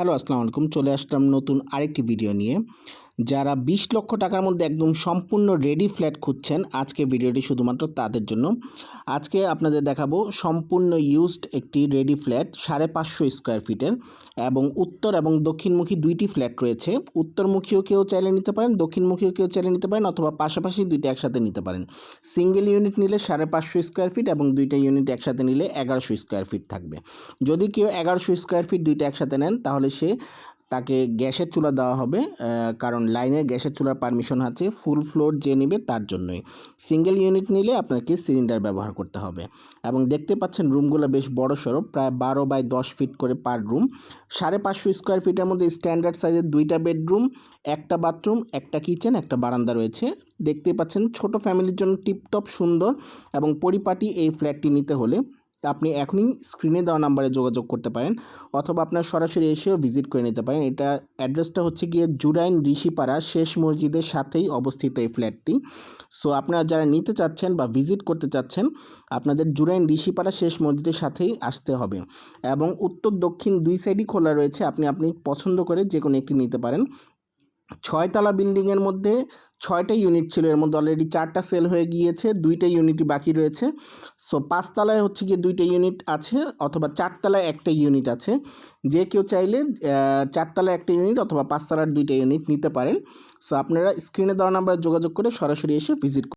Hello আসসালামু আলাইকুম। চলে আসলাম নতুন আরেকটি ভিডিও নিয়ে। যারা বিশ লক্ষ টাকার মধ্যে একদম সম্পূর্ণ রেডি ফ্ল্যাট খুঁজছেন, আজকে ভিডিওটি শুধুমাত্র তাদের জন্য। আজকে আপনাদের দেখাবো সম্পূর্ণ ইউজড একটি রেডি ফ্ল্যাট সাড়ে পাঁচশো স্কোয়ার ফিটের এবং উত্তর এবং দক্ষিণমুখী দুইটি ফ্ল্যাট রয়েছে। উত্তরমুখীও কেউ চাইলে নিতে পারেন, দক্ষিণমুখীও কেউ চাইলে নিতে পারেন অথবা পাশাপাশি দুইটা একসাথে নিতে পারেন। সিঙ্গেল ইউনিট নিলে সাড়ে পাঁচশো স্কোয়ার ফিট এবং দুইটা ইউনিট একসাথে নিলে এগারোশো স্কোয়ার ফিট থাকবে। যদি কেউ এগারোশো স্কোয়ার ফিট দুইটা একসাথে নেন, তাহলে সে তাকে গ্যাসের চুলা দেওয়া হবে কারণ লাইনে গ্যাসের চুলার পারমিশন আছে, ফুল ফ্লোর যে নেবে তার জন্যই। সিঙ্গেল ইউনিট নিলে আপনাকে সিলিন্ডার ব্যবহার করতে হবে। এবং দেখতে পাচ্ছেন রুমগুলো বেশ বড় সড়ো, প্রায় বারো বাই দশ ফিট করে পার রুম। সাড়ে পাঁচশো স্কোয়ার ফিটের মধ্যে স্ট্যান্ডার্ড সাইজের দুইটা বেডরুম, একটা বাথরুম, একটা কিচেন, একটা বারান্দা রয়েছে। দেখতে পাচ্ছেন ছোট ফ্যামিলির জন্য টিপটপ সুন্দর এবং পরিপাটি এই ফ্ল্যাটটি নিতে হলে। আপনি এখনই স্ক্রিনে দেওয়া নাম্বারে যোগাযোগ করতে পারেন অথবা আপনার সরাসরি এসেও ভিজিট করে নিতে পারেন। এটা অ্যাড্রেসটা হচ্ছে গিয়ে জুরাইন ঋষিপাড়া শেষ মসজিদের সাথেই অবস্থিত এই ফ্ল্যাটটি সো আপনারা যারা নিতে চাচ্ছেন বা ভিজিট করতে চাচ্ছেন, আপনাদের জুরাইন ঋষিপাড়া শেষ মসজিদের সাথেই আসতে হবে এবং উত্তর দক্ষিণ দুই সাইডই খোলা রয়েছে। আপনি আপনি পছন্দ করে যে কোনো একটি নিতে পারেন। ছয়তলা বিল্ডিংয়ের মধ্যে ছয়টা ইউনিট ছিল, এর মধ্যে অলরেডি চারটা সেল হয়ে গিয়েছে, দুইটা ইউনিটই বাকি রয়েছে। সো পাঁচতলায় হচ্ছে গিয়ে দুইটা ইউনিট আছে অথবা চারতলায় একটা ইউনিট আছে। যে কেউ চাইলে চারতলায় একটা ইউনিট অথবা পাঁচতলার দুইটা ইউনিট নিতে পারেন। সো আপনারা স্ক্রিনে দেওয়া নাম্বারে যোগাযোগ করে সরাসরি এসে ভিজিট